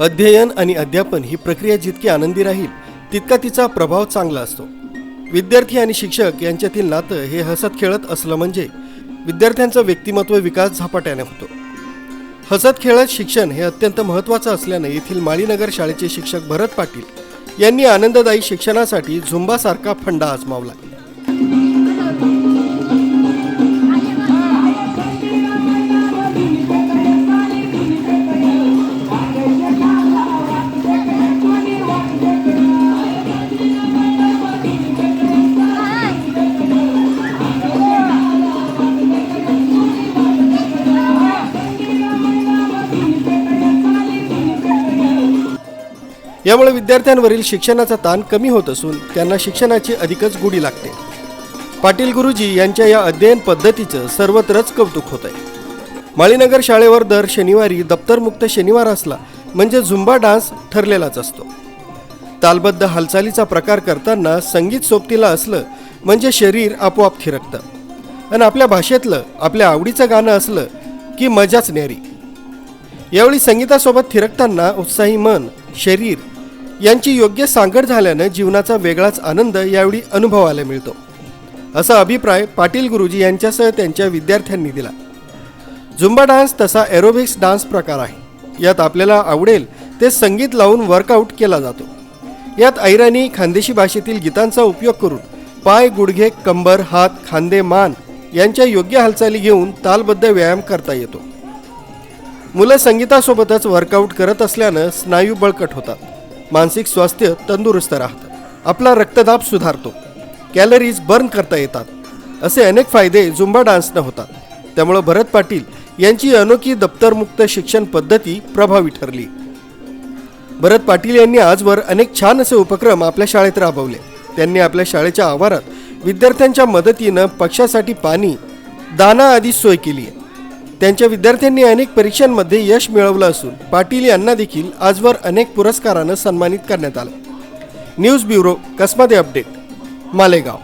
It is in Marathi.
अध्ययन आणि अध्यापन ही प्रक्रिया जितकी आनंदी राहील तितका तिचा प्रभाव चांगला असतो. विद्यार्थी आणि शिक्षक यांच्यातील नातं हे हसत खेळत असलं म्हणजे विद्यार्थ्यांचं व्यक्तिमत्व विकास झपाट्याने होतो. हसत खेळत शिक्षण हे अत्यंत महत्त्वाचं असल्यानं येथील माळीनगर शाळेचे शिक्षक भरत पाटील यांनी आनंददायी शिक्षणासाठी झुंबासारखा फंडा आजमावला. यामुळे विद्यार्थ्यांवरील शिक्षणाचा ताण कमी होत असून त्यांना शिक्षणाची अधिकच गुढी लागते. पाटील गुरुजी यांच्या या अध्ययन पद्धतीचं सर्वत्रच कौतुक होत आहे. माळीनगर शाळेवर दर शनिवारी दप्तरमुक्त शनिवार असला म्हणजे झुंबा डान्स ठरलेलाच असतो. तालबद्ध हालचालीचा प्रकार करताना संगीत सोबतीला असलं म्हणजे शरीर आपोआप थिरकतं. आणि आपल्या भाषेतलं आपल्या आवडीचं गाणं असलं की मजाच न्यारी. यावेळी संगीतासोबत थिरकताना उत्साही मन शरीर यांची योग्य सांगड झाल्यानं जीवनाचा वेगळाच आनंद यावेळी अनुभवायला मिळतो. असा अभिप्राय पाटील गुरुजी यांच्यासह त्यांच्या विद्यार्थ्यांनी दिला. झुंबा डान्स तसा एरोबिक्स डान्स प्रकार आहे. यात आपल्याला आवडेल ते संगीत लावून वर्कआउट केला जातो. यात ऐराणी खानदेशी भाषेतील गीतांचा उपयोग करून पाय गुडघे कंबर हात खांदे मान यांच्या योग्य हालचाली घेऊन तालबद्ध व्यायाम करता येतो. मुलं संगीतासोबतच वर्कआउट करत असल्यानं स्नायू बळकट होतात. मानसिक स्वास्थ्य तंदुरुस्त राहतं. आपला रक्तदाब सुधारतो. कॅलरीज बर्न करता येतात. असे अनेक फायदे झुंबा डान्सनं होतात. त्यामुळं भरत पाटील यांची अनोखी दप्तरमुक्त शिक्षण पद्धती प्रभावी ठरली. भरत पाटील यांनी आजवर अनेक छान असे उपक्रम आपल्या शाळेत राबवले. त्यांनी आपल्या शाळेच्या आवारात विद्यार्थ्यांच्या मदतीनं पक्षासाठी पाणी दाना आदी सोय केली आहे. त्यांच्या विद्यार्थ्यांनी अनेक परीक्षांमध्ये यश मिळवलं असून पाटील यांना देखील आजवर अनेक पुरस्कारानं सन्मानित करण्यात आलं. News bureau Kasmade update? Malegaon.